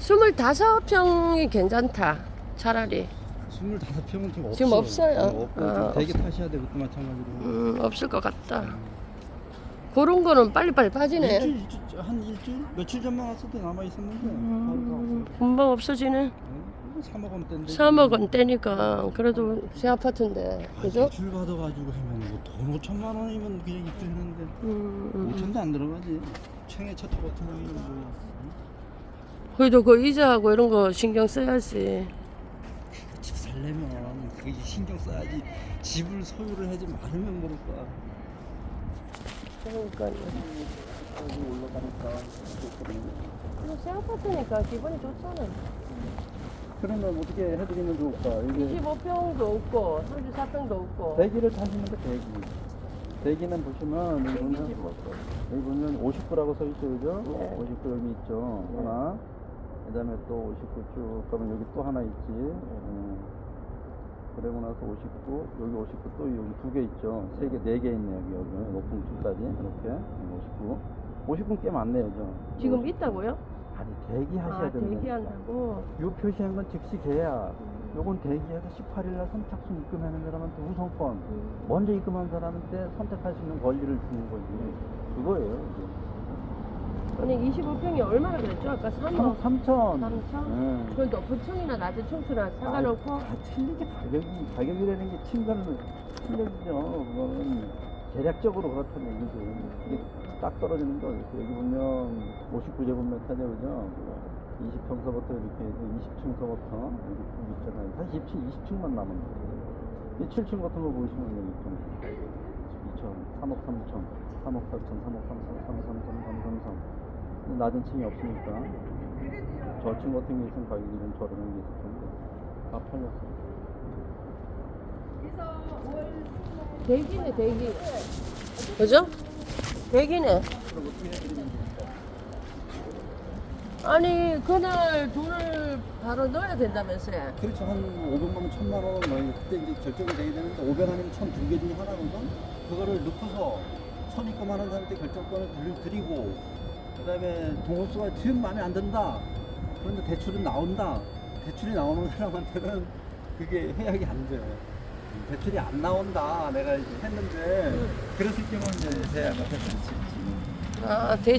스물다섯 평이 괜찮다. 차라리. 25평은 좀 없어. 지금 없어요? 없고 아, 좀 되게 타셔야 돼 그것도 마찬가지로. 음, 없을 것 같다. 그런 거는 빨리빨리 빠지네. 일주일, 일주일, 한 일주일? 며칠 전만 왔을 때 남아 있었는데 음, 바로 금방 없어지네. 다 없어져. 3억 원대인데. 3억 원대니까 그래도 새 아파트인데 그죠? 줄 받아가지고 하면 뭐돈 5천만 원이면 그냥 입주했는데 음, 음. 5천도 안 들어가지. 챙에 차 같은 경우는 뭐 그래도 그 이자하고 이런 거 신경 써야지. 집 살려면 그게 신경 써야지. 집을 소유를 하지 말으면 모를까. 그러니까요. 올라가니까. 뭐새 아파트니까 기분이 좋잖아. 그러면 어떻게 해드리면 좋을까? 이게 25평도 없고 34평도 없고. 대기를 타시는데 대기. 대기는 보시면 여기 보면 또. 여기 보면 59라고 써 있죠, 그죠? 네. 59 여기 있죠. 네. 하나. 그 다음에 또 59쭉 가면 여기 또 하나 있지. 음. 그리고 나서 59, 여기 59 또 여기 두 개 있죠. 세 개, 네 개 있네 여기 여기 높은 줄까지 이렇게 59. 59는 꽤 많네요, 죠. 지금 있다고요? 아니 대기하셔야 아, 된다. 대기한다고. 요 표시한 건 즉시 계약. 요건 대기해서 18일날 선착순 입금하는 사람한테 우선권. 음. 먼저 입금한 사람한테 선택할 수 있는 권리를 주는 거지. 그거예요. 아니 25평이 얼마나 그랬죠? 아까 3억. 3억 3천. 3천? 응. 그건 높은 층이나 낮은 층수나 상관없고. 다 틀리게 가격이, 가격이라는 게 친구는 틀려지죠. 그거는 계략적으로 그렇다는 얘기지. 이게 딱 떨어지는 거. 여기 보면 59제곱미터죠, 그죠? 20평서부터 이렇게 해서 20층서부터 여기 쭉 있잖아요. 사실 20층, 20층만 남은 거예요. 이 7층 같은 거 보시면 여기 좀 2천, 3억 3천, 3억 4천, 3억 3천, 3, 3, 3, 3, 3, 3. 낮은 층이 없으니까 저층 같은 게 있으면 가격이 좀 저렴한 게 있을 텐데 다 팔렸어. 대기네 대기. 그죠? 대기네. 아니 그날 돈을 바로 넣어야 된다면서요? 그렇죠. 한 500만 원, 1000만 원, 뭐 그때 이제 결정이 되게 되는데 500원이면 1000 두 개 중에 하나거든. 그거를 넣고서 선입금하는 사람한테 결정권을 들- 드리고 그다음에 동업수가 지금 마음에 안 든다. 그런데 대출은 나온다. 대출이 나오는 사람한테는 그게 해약이 안 돼. 대출이 안 나온다. 내가 이제 했는데 그랬을 경우는 이제 할수 있지. 아 대.